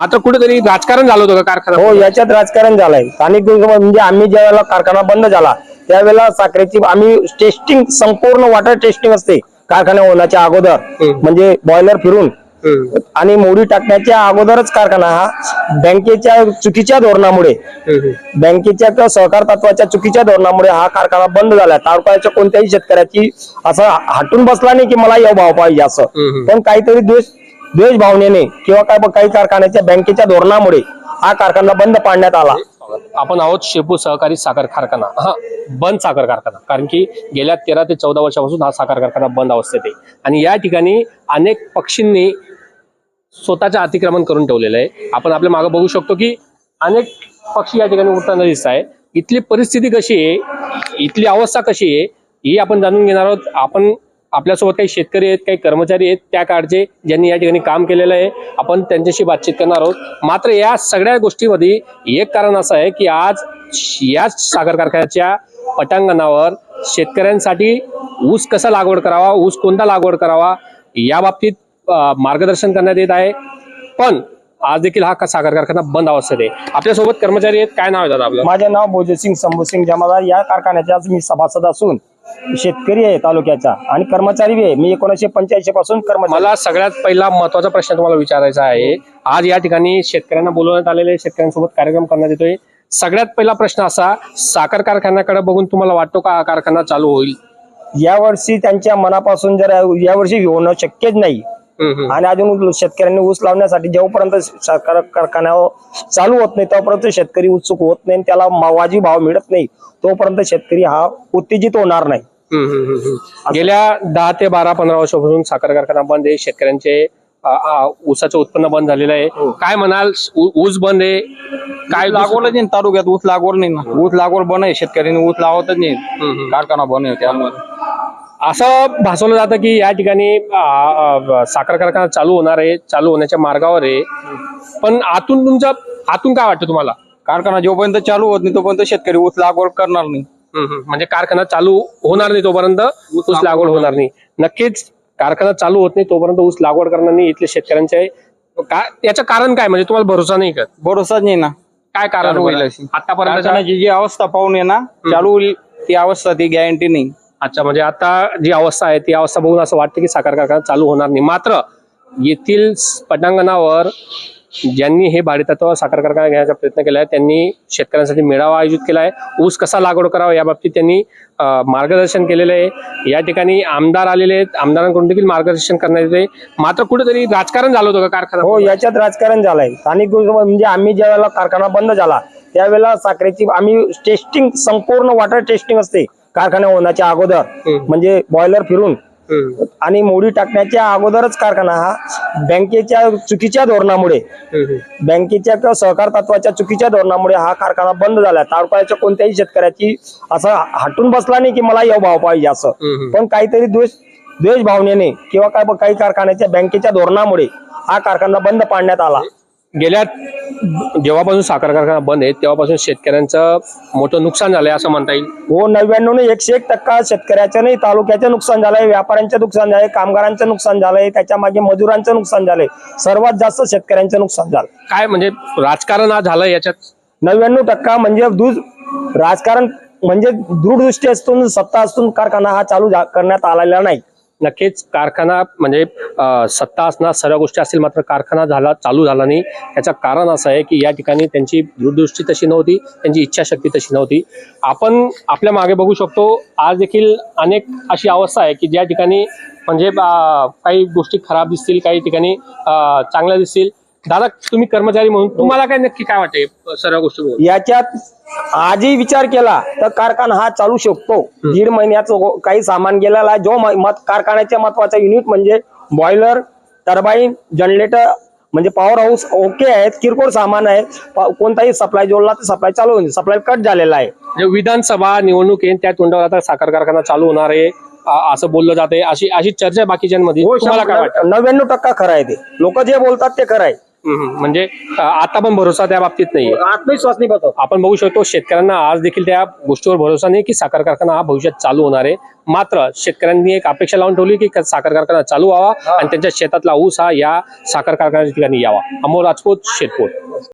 आता कुठेतरी राजकारण झालं होतं का कारखाना? हो याच्यात राजकारण झालंय. स्थानिक म्हणजे आम्ही ज्या वेळेला कारखाना बंद झाला त्यावेळेला साखरेची आम्ही टेस्टिंग संपूर्ण वॉटर टेस्टिंग असते कारखाना होण्याच्या अगोदर. हम्म. म्हणजे बॉयलर फिरून. हम्म, आणि मोडी टाकण्याच्या अगोदरच कारखाना हा बँकेच्या चुकीच्या धोरणामुळे हम्म, बँकेच्या किंवा सहकार तत्वाच्या चुकीच्या धोरणामुळे हा कारखाना बंद झाला. तालुक्याच्या कोणत्याही शेतकऱ्याची असं हटून बसला नाही की मला या भाव पाहिजे असं. हम्म. पण काहीतरी द्वेष द्वेष भावनेने किंवा काय काही कारखान्याच्या बँकेच्या धोरणामुळे हा कारखाना बंद पाडण्यात आला. आपण आहोत शेपू सहकारी साखर कारखाना. हा बंद साखर कारखाना. कारण की गेल्या तेरा ते चौदा वर्षापासून हा साखर कारखाना बंद अवस्थेत आहे. आणि या ठिकाणी अनेक पक्षींनी स्वतःचे अतिक्रमण करून ठेवलेलं आहे. आपण आपल्या मागे बघू शकतो की अनेक पक्षी या ठिकाणी उठताना दिसत आहे इथली परिस्थिती कशी आहे? इथली अवस्था कशी आहे? ही आपण जाणून घेणार आहोत. आपण आपल्यासोबत काही शेतकरी आहेत काही कर्मचारी आहेत त्या काळचे ज्यांनी या ठिकाणी काम केलेलं आहे आपण त्यांच्याशी बातचीत करणार आहोत. मात्र या सगळ्या गोष्टीमध्ये एक कारण असं आहे की आज याच साखर कारखान्याच्या पटांगणावर शेतकऱ्यांसाठी ऊस कसा लागवड करावा ऊस कोणता लागवड करावा या बाबतीत मार्गदर्शन करण्यात येत आहे. पण आज देखील हा साखर कारखाना बंद अवस्थेत आहे. आपल्यासोबत कर्मचारी आहेत. काय नाव आहे दादा आपलं? माझे नाव भोजसिंग शंभूसिंग जमादार. या कारखान्याचा मी सभासद असून शेतकरी आहे तालुक्याचा आणि कर्मचारी बी आहे. मी एकोणीशे पंच्याऐंशी पासून कर्मचारी. मला सगळ्यात पहिला महत्त्वाचा प्रश्न तुम्हाला विचारायचा आहे. आज या ठिकाणी शेतकऱ्यांना बोलवण्यात आलेले शेतकऱ्यांसोबत कार्यक्रम करण्यात येतोय. सगळ्यात पहिला प्रश्न असा साखर कारखान्याकडे बघून तुम्हाला वाटतो का हा कारखाना चालू होईल? यावर्षी त्यांच्या मनापासून जर यावर्षी होणं शक्यच नाही. आणि अजून शेतकऱ्यांनी ऊस लावण्यासाठी जेव्हापर्यंत साखर कारखाना चालू होत नाही तोपर्यंत शेतकरी उत्सुक होत नाही आणि त्याला वाजवी भाव मिळत नाही तोपर्यंत शेतकरी हा उत्तेजित होणार नाही. गेल्या दहा ते बारा पंधरा वर्षापासून साखर कारखाना बंद आहे शेतकऱ्यांचे ऊसाचं उत्पन्न बंद झालेलं आहे. काय म्हणाल? ऊस बंद आहे. काय लागवडच नाही तालुक्यात ऊस लागवड नाही ना. ऊस लागवड बंद आहे शेतकऱ्यांनी ऊस लावतच नाही. कारखाना बंद आहे त्यामुळे. असं भासवलं जातं की या ठिकाणी साखर कारखाना चालू होणार आहे चालू होण्याच्या मार्गावर आहे. पण आतून तुमच्या आतून काय वाटतं तुम्हाला? कारखाना जोपर्यंत चालू होत नाही तोपर्यंत शेतकरी ऊस लागवड करणार नाही. म्हणजे कारखाना चालू होणार नाही तोपर्यंत ऊस लागवड होणार नाही. नक्कीच कारखाना चालू होत नाही तोपर्यंत ऊस लागवड करणार नाही इथले शेतकऱ्यांचे. काय याचं कारण काय? म्हणजे तुम्हाला भरोसा नाही का? भरोसाच नाही ना. काय कारण होईल. आतापर्यंत जी अवस्था पाहून आहे ना चालू होईल ती अवस्था ती गॅरंटी नाही. अच्छा म्हणजे आता जी अवस्था आहे ती अवस्था बघून असं वाटतं की साखर कारखाना चालू होणार नाही. मात्र येथील पटांगणावर ज्यांनी हे भाडेतत्व साखर कारखाना घेण्याचा प्रयत्न केला आहे त्यांनी शेतकऱ्यांसाठी मेळावा आयोजित केला आहे ऊस कसा लागवड करावा याबाबतीत त्यांनी मार्गदर्शन केलेलं आहे. या ठिकाणी आमदार आलेले आहेत. आमदारांकडून देखील मार्गदर्शन करण्यात येते मात्र कुठेतरी राजकारण झालं होतं का कारखाना? हो याच्यात राजकारण झालंय. स्थानिक म्हणजे आम्ही ज्या वेळेला कारखाना बंद झाला त्यावेळेला साखरेची आम्ही टेस्टिंग संपूर्ण वॉटर टेस्टिंग असते. कारखाना होण्याच्या अगोदर. म्हणजे बॉयलर फिरून. आणि मोडी टाकण्याच्या अगोदरच कारखाना हा बँकेच्या चुकीच्या धोरणामुळे. बँकेच्या किंवा सहकार तत्वाच्या चुकीच्या धोरणामुळे हा कारखाना बंद झाला. तालुक्याच्या कोणत्याही शेतकऱ्याची असं हटून बसला नाही की मला या भाव पाहिजे असं. पण काहीतरी द्वेष द्वेष भावनेने किंवा काय काही कारखान्याच्या बँकेच्या धोरणामुळे हा कारखाना बंद पाडण्यात आला. गेल्या जेव्हापासून साखर कारखाना बंद आहे तेव्हापासून शेतकऱ्यांचं मोठं नुकसान झालंय असं म्हणता येईल. हो नव्याण्णव ने एकशे एक टक्का शेतकऱ्याचं नाही तालुक्याचं नुकसान झालंय व्यापाऱ्यांचं नुकसान झालंय कामगारांचं नुकसान झालंय त्याच्यामागे मजुरांचं नुकसान झालंय. सर्वात जास्त शेतकऱ्यांचं नुकसान झालं. काय म्हणजे राजकारण आज झालं याच्यात? नव्याण्णव टक्का म्हणजे दूध राजकारण म्हणजे दूरदृष्टी असून सत्ता असून कारखाना हा चालू करण्यात आलेला नाही. नक्कीच कारखाना म्हणजे सत्ता असणार सर्व गोष्टी असतील मात्र कारखाना झाला चालू झाला नाही. त्याचं कारण असं आहे की या ठिकाणी त्यांची दूरदृष्टी तशी नव्हती त्यांची इच्छाशक्ती तशी नव्हती. आपण आपल्या मागे बघू शकतो आज देखील अनेक अशी अवस्था आहे की ज्या ठिकाणी म्हणजे काही गोष्टी खराब दिसतील काही ठिकाणी चांगल्या दिसतील. दादा तुम्ही कर्मचारी म्हणून तुम्हाला काय नक्की काय वाटते सर्व गोष्टी बघून. याच्यात आजही विचार केला तर कारखाना हा चालू शकतो. दीड महिन्याचं हो- काही सामान गेलेला आहे. जो म- मत कारखान्याच्या महत्त्वाचा युनिट म्हणजे बॉयलर टर्बाईन जनरेटर म्हणजे पॉवर हाऊस ओके आहेत. किरकोळ सामान आहे. प- कोणताही सप्लाय जोडला तर सप्लाय चालू होईल सप्लाय कट झालेला आहे. म्हणजे विधानसभा निवडणूक येईल त्या तोंडावर आता साखर कारखाना चालू होणार आहे. अ- असं बोललं जाते अशी अशी चर्चा आहे बाकीच्यांमध्ये. हो, तुम्हाला काय वाटतं? नव्याण्णव टक्का खरं आहे ते. लोक जे बोलतात ते खरं आहे. म्हणजे आता पण भरोसा त्या बाबतीत नाहीये. आत्मविश्वास नाही बसत. आपण बघू शकतो शेतकऱ्यांना आज देखील त्या गोष्टीवर भरोसा नाही की साखर कारखाना हा भविष्यात चालू होणार आहे. मात्र शेतकऱ्यांनी एक अपेक्षा लावून ठेवली की साखर कारखाना चालू व्हावा आणि त्यांच्या शेतातला ऊस हा या साखर कारखान्याच्या ठिकाणी यावा. अमोल राजपूत शेतपूर